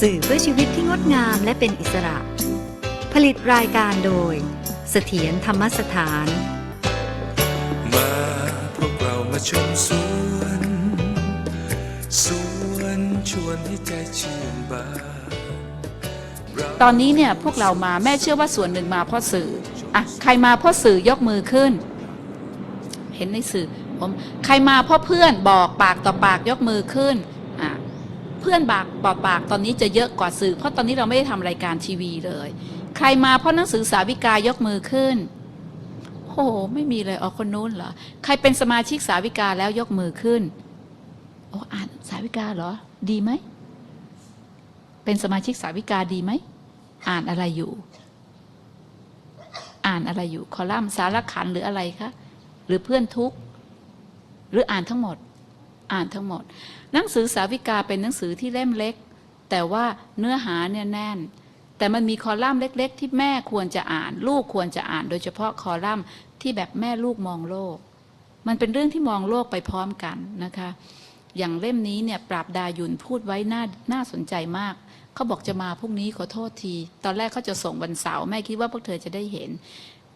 สื่อเพื่อชีวิตที่งดงามและเป็นอิสระ ผลิตรายการโดย เสถียรธรรมสถาน มาพวกเรามาชมสวนสวนชวนให้ใจชื่นบานตอนนี้เนี่ยพวกเรามาแม่เชื่อว่าส่วนหนึ่งมาเพราะสื่ออะใครมาเพราะสื่อยกมือขึ้น เห็นในสื่อผมใครมาเพราะเพื่อนบอกปากต่อปากยกมือขึ้นอะ เพื่อนบากต่อปากตอนนี้จะเยอะกว่าสื่อ เพราะตอนนี้เราไม่ได้ทำรายการทีวีเลย ใครมาเพราะหนังสือสาวิกายกมือขึ้นโอ้โหไม่มีเลยอ๋อคนนู้นเหรอใครเป็นสมาชิกสาวิกาแล้วยกมือขึ้นโอ้อ่านสาวิกาเหรอ ดีไหมเป็นสมาชิกสาวิกาดีไหมอ่านอะไรอยู่ อ่านอะไรอยู่ คอลัมน์สารขันหรืออะไรคะหรือเพื่อนทุกหรืออ่านทั้งหมด อ่านทั้งหมด หนังสือสาวิกาเป็นหนังสือที่เล่มเล็ก แต่ว่าเนื้อหาเนี่ยแน่น แต่มันมีคอลัมน์เล็ก ๆ ที่แม่ควรจะอ่าน ลูกควรจะอ่าน โดยเฉพาะคอลัมน์ที่แบบแม่ลูกมองโลก มันเป็นเรื่องที่มองโลกไปพร้อมกันนะคะ อย่างเล่มนี้เนี่ยปราบดายุนพูดไว้น่าน่าสนใจมากเขาบอกจะมาพรุ่งนี้ขอโทษที ตอนแรกเขาจะส่งวันเสาร์แม่คิดว่าพวกเธอจะได้เห็น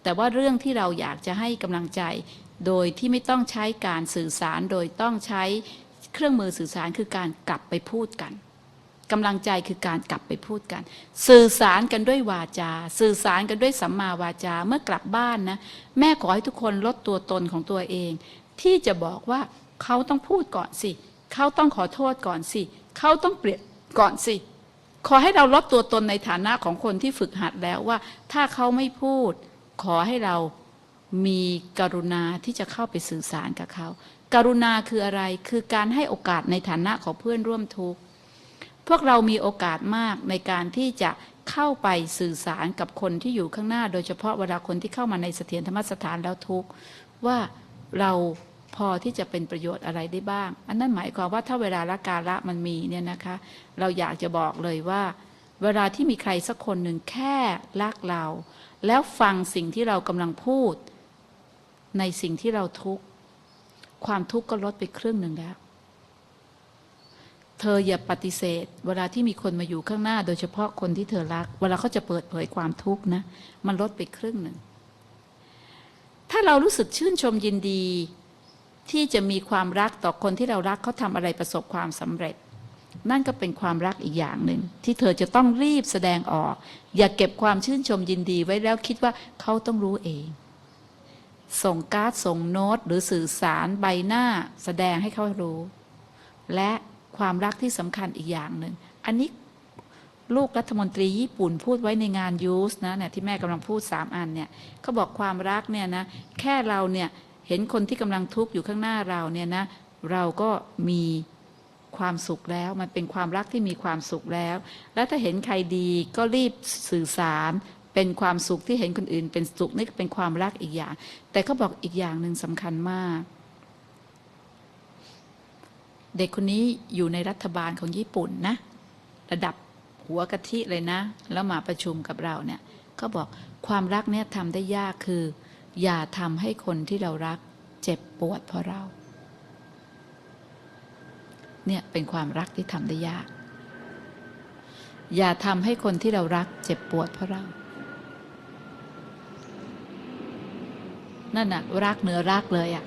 แต่ว่าเรื่องที่เราอยากจะให้กำลังใจ โดยที่ไม่ต้องใช้การสื่อสาร โดยต้องใช้เครื่องมือสื่อสารคือการกลับไปพูดกันกำลังใจคือการกลับไปพูดกัน สื่อสารกันด้วยวาจา สื่อสารกันด้วยสัมมาวาจาเมื่อกลับบ้านนะ แม่ขอให้ทุกคนลดตัวตนของตัวเอง ที่จะบอกว่าเขาต้องพูดก่อนสิ เขาต้องขอโทษก่อนสิ เขาต้องเปลี่ยนก่อนสิ ขอให้เราลดตัวตนในฐานะของคนที่ฝึกหัดแล้วว่า ถ้าเขาไม่พูด ขอให้เรามีกรุณาที่จะเข้าไปสื่อสารกับเขากรุณาคืออะไรคือการให้โอกาสในฐานะของเพื่อนร่วมทุกข์พวกเรามีโอกาสมากในการที่จะเข้าไปสื่อสารกับคนที่อยู่ข้างหน้า โดยเฉพาะเวลาคนที่เข้ามาในเสถียรธรรมสถานแล้วทุกข์ว่าเราพอที่จะเป็นประโยชน์อะไรได้บ้าง อันนั้นหมายความว่าถ้าเวลาละกาละมันมีเนี่ยนะคะ เราอยากจะบอกเลยว่า เวลาที่มีใครสักคนหนึ่งแค่รักเรา แล้วฟังสิ่งที่เรากำลังพูด ในสิ่งที่เราทุกข์ ความทุกข์ก็ลดไปครึ่งหนึ่งแล้ว เธออย่าปฏิเสธ เวลาที่มีคนมาอยู่ข้างหน้า โดยเฉพาะคนที่เธอรัก เวลาเขาจะเปิดเผยความทุกข์นะ มันลดไปครึ่งหนึ่ง ถ้าเรารู้สึกชื่นชมยินดี ที่จะมีความรักต่อคนที่เรารักเขาทำอะไรประสบความสำเร็จ นั่นก็เป็นความรักอีกอย่างหนึ่ง ที่เธอจะต้องรีบแสดงออก อย่าเก็บความชื่นชมยินดีไว้แล้วคิดว่าเขาต้องรู้เอง ส่งการ์ดส่งโน้ตหรือสื่อสารใบหน้า แสดงให้เขารู้ และความรักที่สำคัญอีกอย่างหนึ่ง อันนี้ลูกรัฐมนตรีญี่ปุ่นพูดไว้ในงานยูสนะเนี่ยที่แม่กำลังพูดสามอันเนี่ยเขาบอกความรักเนี่ยนะแค่เราเนี่ยเห็นคนที่กำลังทุกข์อยู่ข้างหน้าเราเนี่ยนะเราก็มี ความสุขแล้ว มันเป็นความรักที่มีความสุขแล้ว แล้วถ้าเห็นใครดีก็รีบสื่อสาร เป็นความสุขที่เห็นคนอื่น เป็นสุขนี่เป็นความรักอีกอย่าง แต่เขาบอกอีกอย่างหนึ่งสำคัญมาก เด็กคนนี้อยู่ในรัฐบาลของญี่ปุ่นนะ ระดับหัวกะทิเลยนะ แล้วมาประชุมกับเราเนี่ยเขาบอกความรักเนี่ยทำได้ยากคือ อย่าทำให้คนที่เรารัก เจ็บปวดเพราะเรา เนี่ยเป็นความรักที่ทำได้ยาก อย่าทำให้คนที่เรารักเจ็บปวดเพราะเรา นั่นน่ะรักเหนือรักเลยอะ่ะ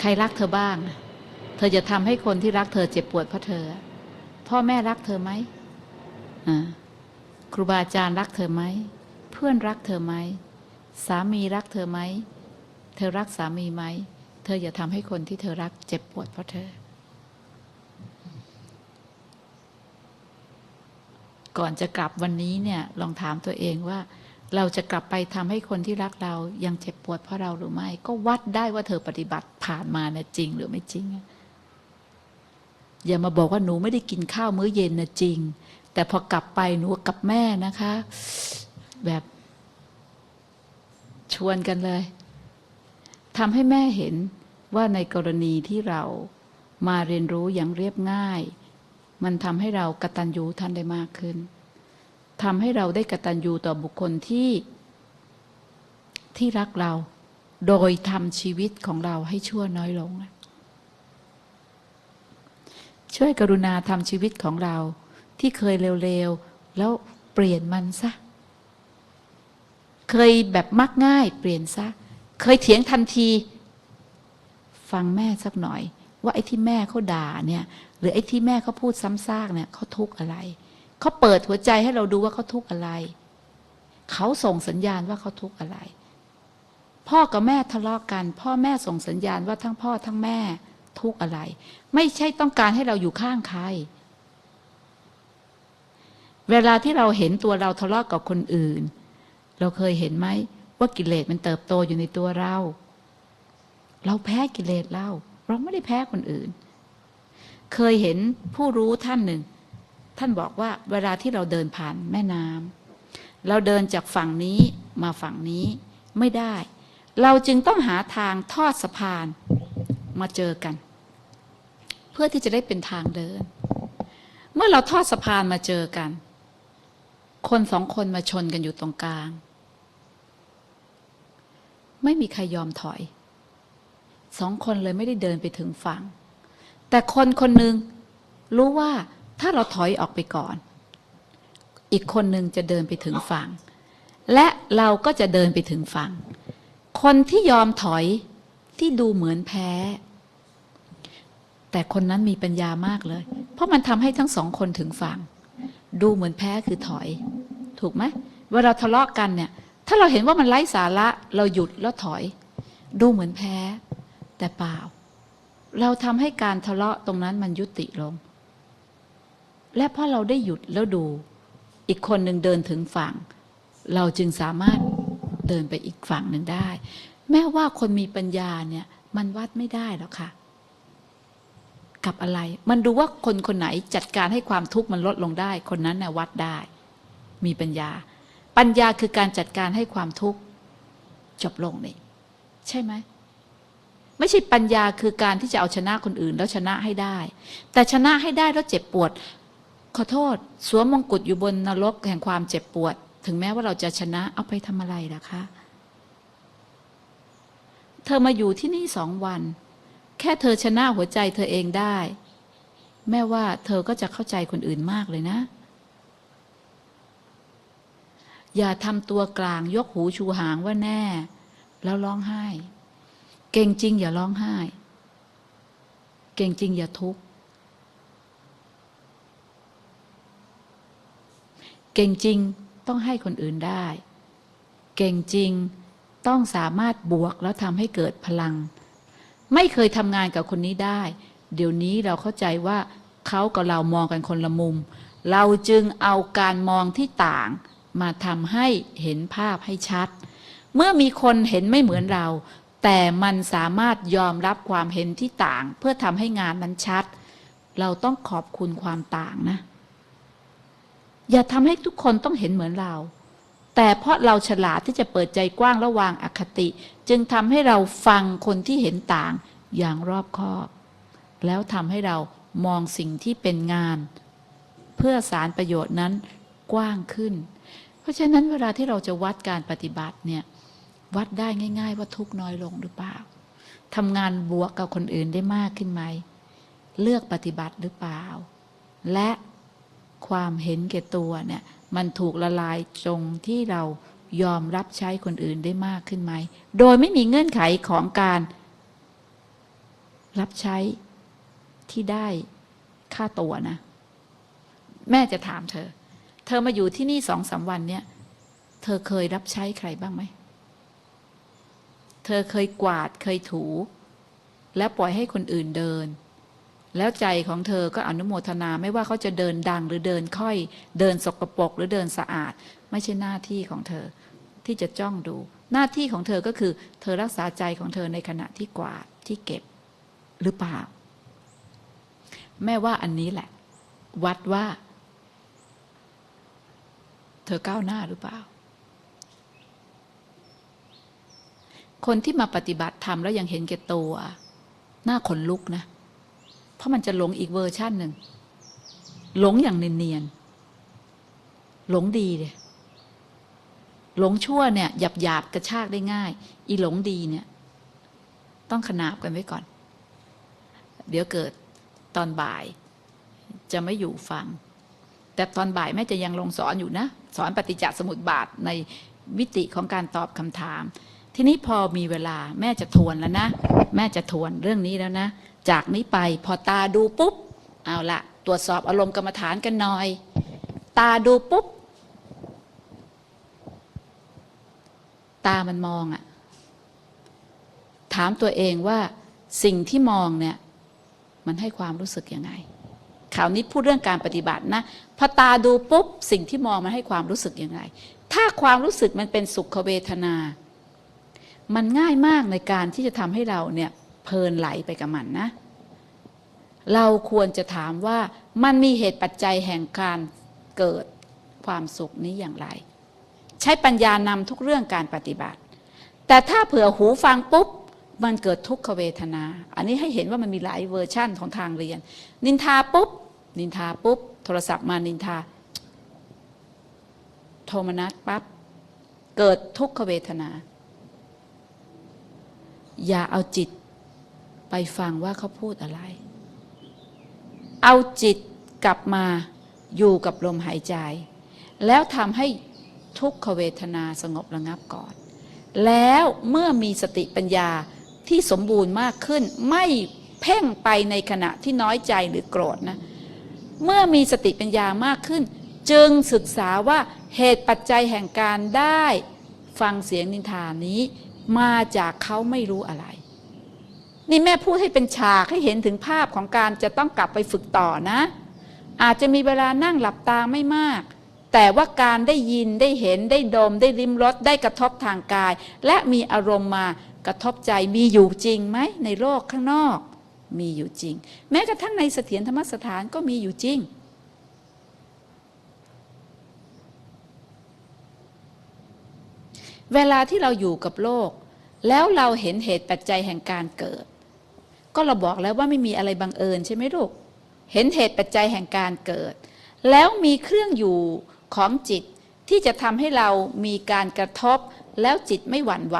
ใครรักเธอบ้าง เธอจะทำให้คนที่รักเธอเจ็บปวดเพราะเธอ พ่อแม่รักเธอไหมอ่าครูบาอาจารย์รักเธอไหม เพื่อนรักเธอไหม สามีรักเธอไหม เธอรักสามีไหม เธออย่าทำให้คนที่เธอรักเจ็บปวดเพราะเธอ ก่อนจะกลับวันนี้เนี่ยลองถามตัวเองว่า เราจะกลับไปทำให้คนที่รักเรายังเจ็บปวดเพราะเราหรือไม่ ก็วัดได้ว่าเธอปฏิบัติผ่านมานะจริงหรือไม่จริง อย่ามาบอกว่าหนูไม่ได้กินข้าวมื้อเย็นนะจริง แต่พอกลับไปหนูกับแม่นะคะ แบบชวนกันเลย ทำให้แม่เห็นว่าในกรณีที่เรามาเรียนรู้อย่างเรียบง่าย มันทำให้เรากตัญญูท่านได้มากขึ้นทำให้เราได้กตัญญูต่อบุคคลที่ ที่รักเรา โดยทำชีวิตของเราให้ชั่วน้อยลง ช่วยกรุณาทำชีวิตของเราที่เคยเร็วๆ แล้วเปลี่ยนมันซะ เคยแบบมักง่าย เปลี่ยนซะ เคยเถียงทันที ฟังแม่สักหน่อย ว่าไอ้ที่แม่เขาด่าเนี่ยหรือไอ้ที่แม่เขาพูดซ้ำซากเนี่ยเขาทุกข์อะไรเขาเปิดหัวใจให้เราดูว่าเขาทุกข์อะไรเขาส่งสัญญาณว่าเขาทุกข์อะไร พ่อกับแม่ทะเลาะกัน พ่อแม่ส่งสัญญาณว่าทั้งพ่อทั้งแม่ทุกข์อะไร ไม่ใช่ต้องการให้เราอยู่ข้างใคร เวลาที่เราเห็นตัวเราทะเลาะกับคนอื่น เราเคยเห็นไหม ว่ากิเลสมันเติบโตอยู่ในตัวเรา เราแพ้กิเลสเรา เราไม่ได้แพ้คนอื่น เคยเห็นผู้รู้ท่านหนึ่ง ท่านบอกว่าเวลาที่เราเดินผ่านแม่น้ำเราเดินจากฝั่งนี้มาฝั่งนี้ไม่ได้ เราจึงต้องหาทางทอดสะพานมาเจอกัน เพื่อที่จะได้เป็นทางเดิน เมื่อเราทอดสะพานมาเจอกัน คนสองคนมาชนกันอยู่ตรงกลาง ไม่มีใครยอมถอย สองคนเลยไม่ได้เดินไปถึงฝั่ง แต่คนคนหนึ่งรู้ว่าถ้าเราถอยออกไปก่อน อีกคนหนึ่งจะเดินไปถึงฝั่ง และเราก็จะเดินไปถึงฝั่ง คนที่ยอมถอยที่ดูเหมือนแพ้ แต่คนนั้นมีปัญญามากเลย เพราะมันทำให้ทั้งสองคนถึงฝั่ง ดูเหมือนแพ้คือถอย ถูกไหมเวลาเราทะเลาะกันเนี่ย ถ้าเราเห็นว่ามันไร้สาระเราหยุดแล้วถอย ดูเหมือนแพ้ แต่เปล่า เราทำให้การทะเลาะตรงนั้นมันยุติลง และเพราะเราได้หยุดแล้วดู อีกคนหนึ่งเดินถึงฝั่ง เราจึงสามารถเดินไปอีกฝั่งหนึ่งได้ แม้ว่าคนมีปัญญาเนี่ยมันวัดไม่ได้หรอกค่ะ กับอะไร มันดูว่าคนคนไหนจัดการให้ความทุกข์มันลดลงได้ คนนั้นน่ะวัดได้ มีปัญญา ปัญญาคือการจัดการให้ความทุกข์จบลงนี่ใช่ไหมไม่ใช่ปัญญาคือการที่จะเอาชนะคนอื่น แล้วชนะให้ได้ แต่ชนะให้ได้แล้วเจ็บปวด ขอโทษ สวมมงกุฎอยู่บนนรกแห่งความเจ็บปวด ถึงแม้ว่าเราจะชนะเอาไปทำอะไรล่ะคะ เธอมาอยู่ที่นี่สองวัน แค่เธอชนะหัวใจเธอเองได้ แม่ว่าเธอก็จะเข้าใจคนอื่นมากเลยนะ อย่าทำตัวกลางยกหูชูหางว่าแน่ แล้วร้องไห้ เก่งจริงอย่าร้องไห้ เก่งจริงอย่าทุกข์เก่งจริงต้องให้คนอื่นได้ เก่งจริงต้องสามารถบวกแล้วทำให้เกิดพลัง ไม่เคยทำงานกับคนนี้ได้ เดี๋ยวนี้เราเข้าใจว่าเขากับเรามองกันคนละมุม เราจึงเอาการมองที่ต่าง มาทำให้เห็นภาพให้ชัด เมื่อมีคนเห็นไม่เหมือนเรา แต่มันสามารถยอมรับความเห็นที่ต่าง เพื่อทำให้งานนั้นชัด เราต้องขอบคุณความต่างนะ อย่าทำให้ทุกคนต้องเห็นเหมือนเรา แต่เพราะเราฉลาดที่จะเปิดใจกว้างระวางอคติ จึงทำให้เราฟังคนที่เห็นต่างอย่างรอบคอบ แล้วทำให้เรามองสิ่งที่เป็นงาน เพื่อสารประโยชน์นั้นกว้างขึ้น เพราะฉะนั้นเวลาที่เราจะวัดการปฏิบัติเนี่ยวัดได้ง่าย ๆ ว่าทุกน้อยลงหรือเปล่าทำงานบวกกับคนอื่นได้มากขึ้นไหม เลือกปฏิบัติหรือเปล่า และความเห็นแก่ตัวเนี่ยมันถูกละลายตรงที่เรายอมรับใช้คนอื่นได้มากขึ้นไหม โดยไม่มีเงื่อนไขของการ รับใช้ที่ได้ค่าตัวนะ แม่จะถามเธอ เธอมาอยู่ที่นี่สองสามวันเนี่ย เธอเคยรับใช้ใครบ้างไหม เธอเคยกวาดเคยถู และปล่อยให้คนอื่นเดิน แล้วใจของเธอก็อนุโมทนาไม่ว่าเขาจะเดินดังหรือเดินค่อย เดินสกปรกหรือเดินสะอาด ไม่ใช่หน้าที่ของเธอที่จะจ้องดู หน้าที่ของเธอก็คือ เธอรักษาใจของเธอในขณะที่กวาดที่เก็บหรือเปล่า แม่ว่าอันนี้แหละ วัดว่า เธอก้าวหน้าหรือเปล่า คนที่มาปฏิบัติธรรมแล้วยังเห็นแก่ตัวหน้าขนลุกนะ เพราะมันจะหลงอีกเวอร์ชั่นหนึ่ง หลงอย่างเนียนๆหลงดีเลยหลงชั่วเนี่ยหยาบหยาบกระชากได้ง่าย อีหลงดีเนี่ย ต้องขนาบกันไว้ก่อน เดี๋ยวเกิดตอนบ่าย จะไม่อยู่ฟัง แต่ตอนบ่ายแม่จะยังลงสอนอยู่นะ สอนปฏิจจสมุปบาทในวิติของการตอบคำถาม ทีนี้พอมีเวลาแม่จะทวนแล้วนะ แม่จะทวนเรื่องนี้แล้วนะ จากนี้ไปพอตาดูปุ๊บ เอาละตรวจสอบอารมณ์กรรมฐานกันหน่อย ตาดูปุ๊บ ตามันมองอะถามตัวเองว่าสิ่งที่มองเนี่ย มันให้ความรู้สึกยังไง ข่าวนี้พูดเรื่องการปฏิบัตินะพอตาดูปุ๊บสิ่งที่มองมันให้ความรู้สึกยังไงถ้าความรู้สึกมันเป็นสุขเวทนา มันง่ายมากในการที่จะทำให้เราเนี่ยเพลินไหลไปกับมันนะ เราควรจะถามว่ามันมีเหตุปัจจัยแห่งการเกิดความสุขนี้อย่างไร ใช้ปัญญานำทุกเรื่องการปฏิบัติ แต่ถ้าเผื่อหูฟังปุ๊บมันเกิดทุกขเวทนา อันนี้ให้เห็นว่ามันมีหลายเวอร์ชั่นของทางเรียน นินทาปุ๊บ นินทาปุ๊บ โทรศัพท์มานินทา โทมนัสปั๊บ เกิดทุกขเวทนา อย่าเอาจิตไปฟังว่าเขาพูดอะไร เอาจิตกลับมาอยู่กับลมหายใจ แล้วทำให้ทุกขเวทนาสงบระงับก่อน แล้วเมื่อมีสติปัญญาที่สมบูรณ์มากขึ้น ไม่เพ่งไปในขณะที่น้อยใจหรือโกรธนะ เมื่อมีสติปัญญามากขึ้น จึงศึกษาว่าเหตุปัจจัยแห่งการได้ฟังเสียงนินทานี้ มาจากเขาไม่รู้อะไร นี่แม่พูดให้เป็นฉากให้เห็นถึงภาพของการจะต้องกลับไปฝึกต่อนะ อาจจะมีเวลานั่งหลับตาไม่มาก แต่ว่าการได้ยินได้เห็นได้ดมได้ริมรสได้กระทบทางกาย และมีอารมณ์มากระทบใจมีอยู่จริงไหมในโลกข้างนอก มีอยู่จริง แม้กระทั่งในเสถียรธรรมสถานก็มีอยู่จริง เวลาที่เราอยู่กับโลก แล้วเราเห็นเหตุปัจจัยแห่งการเกิด ก็เราบอกแล้วว่าไม่มีอะไรบังเอิญใช่ไหมลูก เห็นเหตุปัจจัยแห่งการเกิด แล้วมีเครื่องอยู่ของจิตที่จะทำให้เรามีการกระทบแล้วจิตไม่หวั่นไหว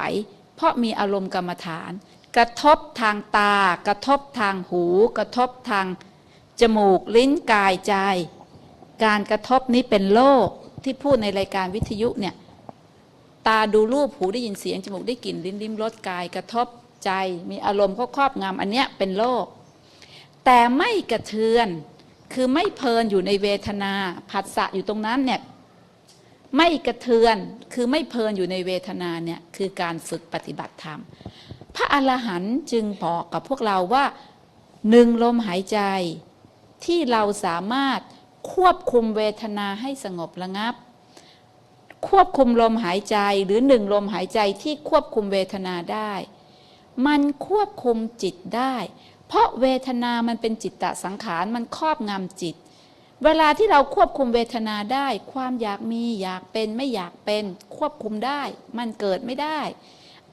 เพราะมีอารมณ์กรรมฐาน กระทบทางตา กระทบทางหู กระทบทางจมูกลิ้นกายใจ การกระทบนี้เป็นโลกที่พูดในรายการวิทยุเนี่ยตาดูรูปหูได้ยินเสียงจมูกได้กลิ่นลิ้นลิ้มรสกายกระทบใจ มีอารมณ์เขาครอบงำอันเนี้ยเป็นโลก แต่ไม่กระเทือนคือไม่เพลินอยู่ในเวทนาผัสสะอยู่ตรงนั้นเนี่ยไม่กระเทือนคือไม่เพลินอยู่ในเวทนาเนี่ยคือการฝึกปฏิบัติธรรม พระอรหันต์จึงบอกกับพวกเราว่าหนึ่งลมหายใจ ที่เราสามารถควบคุมเวทนาให้สงบระงับ ควบคุมลมหายใจหรือหนึ่งลมหายใจที่ควบคุมเวทนาได้ มันควบคุมจิตได้ เพราะเวทนามันเป็นจิตตสังขารมันครอบงำจิต เวลาที่เราควบคุมเวทนาได้ ความอยากมีอยากเป็นไม่อยากเป็น ควบคุมได้ มันเกิดไม่ได้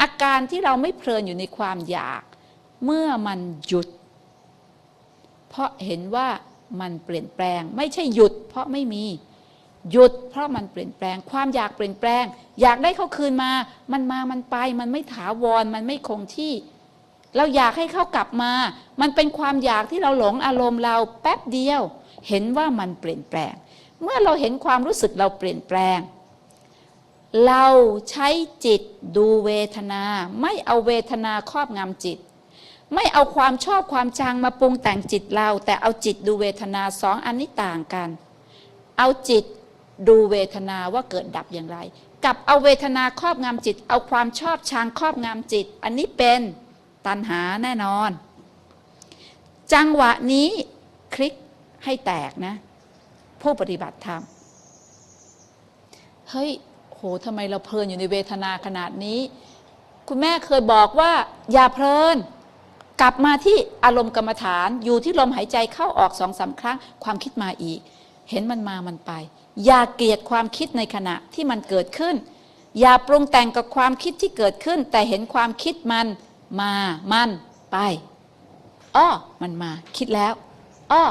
อาการที่เราไม่เพลินอยู่ในความอยาก เมื่อมันหยุด เพราะเห็นว่ามันเปลี่ยนแปลง ไม่ใช่หยุด เพราะไม่มีหยุดเพราะมันเปลี่ยนแปลง ความอยากเปลี่ยนแปลง อยากได้เขาคืนมา มันมามันไป มันไม่ถาวรมันไม่คงที่ เราอยากให้เขากลับมา มันเป็นความอยากที่เราหลงอารมณ์เราแป๊บเดียว เห็นว่ามันเปลี่ยนแปลง เมื่อเราเห็นความรู้สึกเราเปลี่ยนแปลง เราใช้จิตดูเวทนา ไม่เอาเวทนาครอบงำจิต ไม่เอาความชอบความชังมาปรุงแต่งจิตเรา แต่เอาจิตดูเวทนาสองอันนี้ต่างกัน เอาจิตดูเวทนาว่าเกิดดับอย่างไร กับเอาเวทนาครอบงำจิต เอาความชอบชังครอบงำจิต อันนี้เป็นตัณหาแน่นอน จังหวะนี้คลิกให้แตกนะ ผู้ปฏิบัติธรรมเฮ้ย โหทำไมเราเพลินอยู่ในเวทนาขนาดนี้ คุณแม่เคยบอกว่า อย่าเพลิน กลับมาที่อารมณ์กรรมฐาน อยู่ที่ลมหายใจเข้าออกสองสาครั้ง ความคิดมาอีก เห็นมันมามันไป อย่าเกลียดความคิดในขณะที่มันเกิดขึ้น อย่าปรุงแต่งกับความคิดที่เกิดขึ้น แต่เห็นความคิดมันมามันไปอ้อมันมาคิดแล้วอ้อ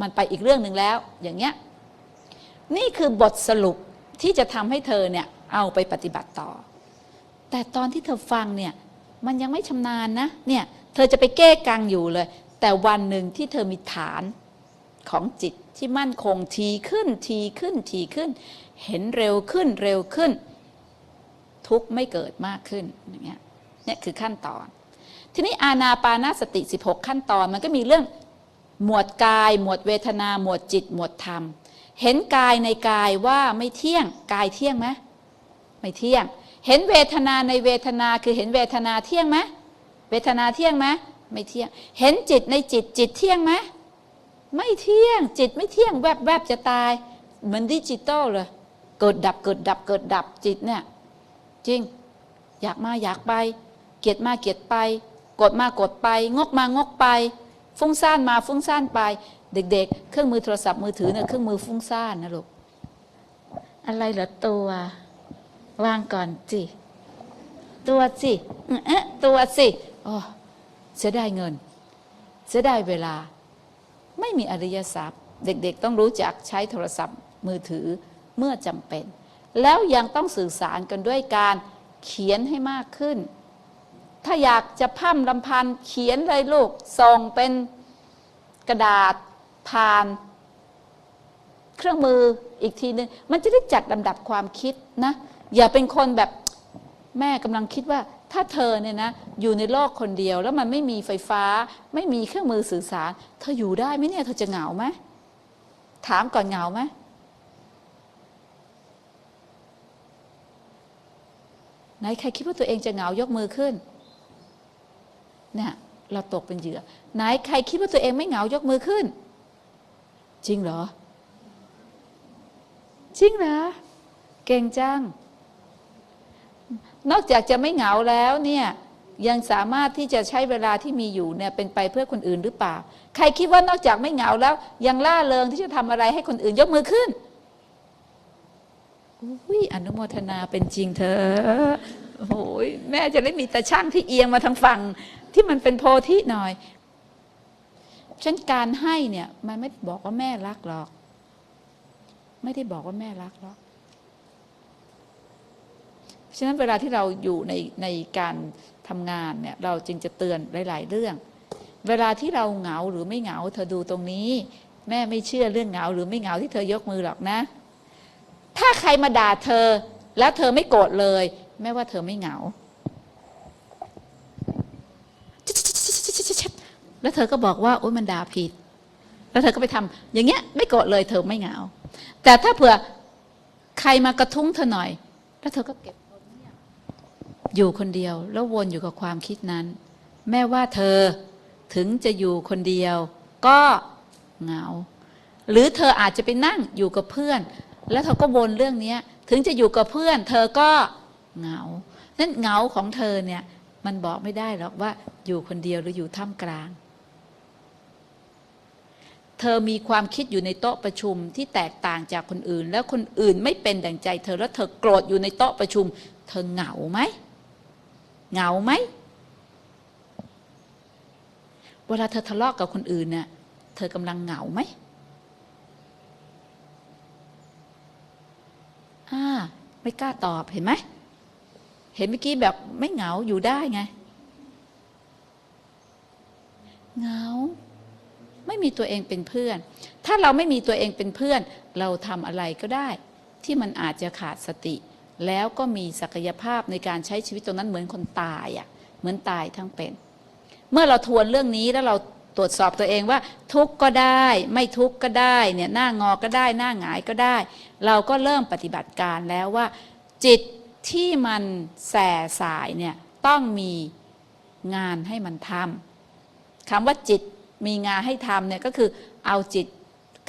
มันไปอีกเรื่องหนึ่งแล้ว อย่างเงี้ยนี่คือบทสรุป ที่จะทำให้เธอเนี่ยเอาไปปฏิบัติต่อ แต่ตอนที่เธอฟังเนี่ยมันยังไม่ชำนาญนะเนี่ยเธอจะไปเก้กังอยู่เลย แต่วันหนึ่งที่เธอมีฐานของจิตที่มั่นคงทีขึ้นทีขึ้นทีขึ้น เห็นเร็วขึ้นเร็วขึ้น ทุกข์ไม่เกิดมากขึ้นอย่างเงี้ยเนี่ยคือขั้นตอน ทีนี้อาณาปานาสติ 16 ขั้นตอนมันก็มีเรื่องหมวดกาย หมวดเวทนา หมวดจิต หมวดธรรม เห็นกายในกายว่าไม่เที่ยงกายเที่ยงไหมไม่เที่ยง เห็นเวทนาในเวทนาคือเห็นเวทนาเที่ยงไหมเวทนาเที่ยงไหมไม่เที่ยง เห็นจิตในจิตจิตเที่ยงไหมไม่เที่ยง จิตไม่เที่ยงแวบแวบๆจะตายเหมือนดิจิตอลเลยเกิดดับเกิดดับเกิดดับจิตเนี่ยจริง อยากมาอยากไป เกียดมาเกียดไปกดมากดไป งกมางกไป ฟุ้งซ่านมาฟุ้งซ่านไป เด็กๆ เครื่องมือโทรศัพท์มือถือเนี่ยเครื่องมือฟุ้งซ่านนะลูก อะไรเหรอตัว วางก่อนสิตัวสิอืมเอ๊ะตัวสิโอ้เสียดายเงิน เสียดายเวลา ไม่มีอริยทรัพย์ เด็กๆ ต้องรู้จักใช้โทรศัพท์มือถือเมื่อจำเป็น แล้วยังต้องสื่อสารกันด้วยการเขียนให้มากขึ้น ถ้าอยากจะพั่มลำพันเขียนเลยลูกส่งเป็นกระดาษ ผ่าน เครื่องมืออีกทีหนึงมันจะได้จัดลำดับความคิดนะอย่าเป็นคนแบบแม่กำลังคิดว่า ถ้าเธอเนี่ยนะอยู่ในโลกคนเดียว แล้วมันไม่มีไฟฟ้า ไม่มีเครื่องมือสื่อสาร เธออยู่ได้ไหมเนี่ยเธอจะเหงาไหมถามก่อนเหงาไหมไหนใครคิดว่าตัวเองจะเหงายกมือขึ้นเนี่ยเราตกเป็นเหยื่อไหนใครคิดว่าตัวเองไม่เหงายกมือขึ้น จริงเหรอ จริงเหรอ เก่งจัง นอกจากจะไม่เหงาแล้วเนี่ยยังสามารถที่จะใช้เวลาที่มีอยู่เนี่ยเป็นไปเพื่อคนอื่นหรือเปล่า ใครคิดว่านอกจากไม่เหงาแล้ว ยังล่าเริงที่จะทำอะไรให้คนอื่นยกมือขึ้นอุ้ยอนุโมทนาเป็นจริงเธอโอ้ยแม่จะได้มีตาช่างที่เอียงมาทางฝั่งที่มันเป็นโพธิหน่อย ฉันการให้เนี่ยมันไม่บอกว่าแม่รักหรอก ไม่ได้บอกว่าแม่รักหรอก ฉะนั้นเวลาที่เราอยู่ในในการทำงานเนี่ยเราจึงจะเตือนหลาย ๆ เรื่อง เวลาที่เราเหงาหรือไม่เหงา เธอดูตรงนี้ แม่ไม่เชื่อเรื่องเหงา หรือไม่เหงาที่เธอยกมือหรอกนะ ถ้าใครมาด่าเธอ แล้วเธอไม่โกรธเลย แม่ว่าเธอไม่เหงา แล้วเธอก็บอกว่าโอ๊ยมันด่าผิด แล้วเธอก็ไปทำอย่างเงี้ย ไม่โกรธเลย เธอไม่เหงา แต่ถ้าเผื่อใครมากระทุ้งเธอหน่อย แล้วเธอก็เก็บลมเงียอยู่คนเดียว แล้ววนอยู่กับความคิดนั้น แม่ว่าเธอถึงจะอยู่คนเดียว ก็เหงา หรือเธออาจจะไปนั่งอยู่กับเพื่อน แล้วเธอก็วนเรื่องเนี้ยถึงจะอยู่กับเพื่อน เธอก็เหงานั่นเหงาของเธอเนี่ยมันบอกไม่ได้หรอกว่าอยู่คนเดียวหรืออยู่ท่ามกลาง เธอมีความคิดอยู่ในโต๊ะประชุมที่แตกต่างจากคนอื่น แล้วคนอื่นไม่เป็นดั่งใจ เธอแล้วเธอโกรธอยู่ในโต๊ะประชุม เธอเหงาไหมเหงาไหมเวลาเธอทะเลาะกับคนอื่นเนี่ยเธอกำลังเหงาไหมอ่าไม่กล้าตอบเห็นไหมเห็นเมื่อกี้แบบไม่เหงาอยู่ได้ไง เหงา ไม่มีตัวเองเป็นเพื่อน ถ้าเราไม่มีตัวเองเป็นเพื่อน เราทำอะไรก็ได้ ที่มันอาจจะขาดสติ แล้วก็มีศักยภาพในการใช้ชีวิตตรงนั้นเหมือนคนตายอะ่ะเหมือนตายทั้งเป็น เมื่อเราทวนเรื่องนี้แล้วเราตรวจสอบตัวเองว่า ทุกข์ก็ได้ ไม่ทุกข์ก็ได้เนี่ยหน้างอก็ได้ หน้าหงายก็ได้ เราก็เริ่มปฏิบัติการแล้วว่า จิตที่มันแส่สายเนี่ยต้องมีงานให้มันทำคำว่าจิต มีงานให้ทำเนี่ยก็คือเอาจิต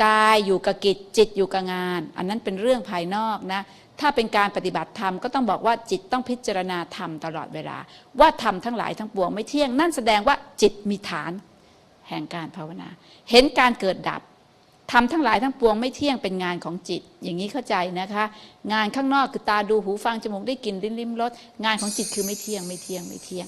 กายอยู่กับกิจจิตอยู่กับงาน อันนั้นเป็นเรื่องภายนอกนะถ้าเป็นการปฏิบัติธรรมก็ต้องบอกว่าจิตต้องพิจารณาธรรมตลอดเวลา ว่าธรรมทั้งหลายทั้งปวงไม่เที่ยง นั่นแสดงว่าจิตมีฐาน แห่งการภาวนา เห็นการเกิดดับทำทั้งหลายทั้งปวงไม่เที่ยงเป็นงานของจิต อย่างนี้เข้าใจนะคะ งานข้างนอกคือตาดูหูฟังจมูกได้กลิ่นลิ้นลิ้มรสงานของจิตคือไม่เที่ยงไม่เที่ยงไม่เที่ยง